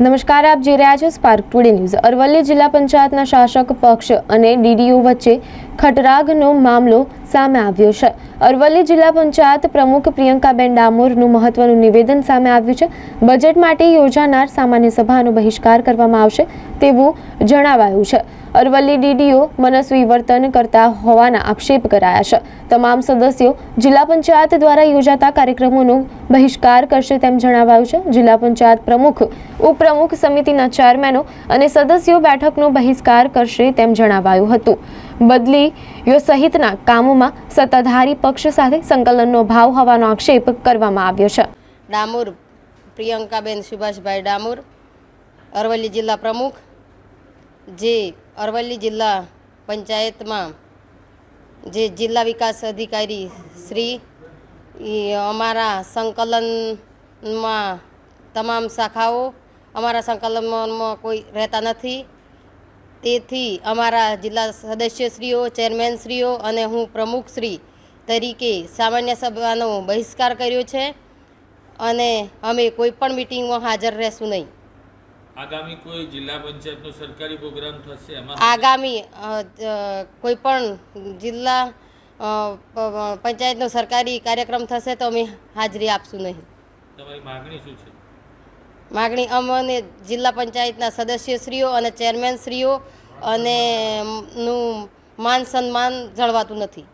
નમસ્કાર, આપ જોઈ રહ્યા છો સ્પાર્ક ટુડે ન્યૂઝ અરવલ્લી જિલ્લા પંચાયતના શાસક પક્ષ અને ડીડીઓ વચ્ચે ખટરાગનો મામલો સામે આવ્યો છે. અરવલ્લી જિલ્લા પંચાયત પ્રમુખ પ્રિયંકાબેન ડામોરનું મહત્વનું નિવેદન સામે આવ્યું છે. બજેટ માટે યોજાનાર સામાન્ય સભાનો બહિષ્કાર કરવામાં આવશે તેવું જણાવાયું છે. અરવલ્લી ડીડીઓ મનસ્વી વર્તન કરતા હોવાના આક્ષેપ કરાયા છે. તમામ સદસ્યો જિલ્લા પંચાયત દ્વારા યોજાતા કાર્યક્રમોનો બહિષ્કાર કરશે તેમ જણાવાયું છે. જિલ્લા પંચાયત પ્રમુખ, ઉપપ્રમુખ સમિતિના ચેરમેનો અને સદસ્યો બેઠકનો બહિષ્કાર કરશે તેમ જણાવાયું હતું. બદલીઓ સહિતના કામોમાં સત્તાધારી પક્ષ સાથે સંકલનનો ભાવ હોવાનો આક્ષેપ કરવામાં આવ્યો છે. ડામોર, પ્રિયંકાબેન સુભાષભાઈ ડામોર, અરવલ્લી જિલ્લા પ્રમુખ જે અરવલ્લી જિલ્લા પંચાયતમાં જે જિલ્લા વિકાસ અધિકારી શ્રી અમારા સંકલનમાં તમામ શાખાઓ અમારા સંકલનમાં કોઈ રહેતા નથી. તેથી અમારા જિલ્લા સદસ્યશ્રીઓ, ચેરમેનશ્રીઓ અને હું પ્રમુખશ્રી તરીકે સામાન્ય સભાનો બહિષ્કાર કર્યો છે અને અમે કોઈ પણ મિટિંગમાં હાજર રહેશું નહીં. આગામી કોઈ જિલ્લા પંચાયતનો સરકારી પ્રોગ્રામ થશે એમાં આગામી કોઈ પણ જિલ્લા પંચાયતનો સરકારી કાર્યક્રમ થશે તો અમે હાજરી આપશું નહીં. તમારી માગણી શું છે? માગણી અમને જિલ્લા પંચાયતના સદસ્યશ્રીઓ અને ચેરમેનશ્રીઓ અને નું માન સન્માન જળવાતું નથી.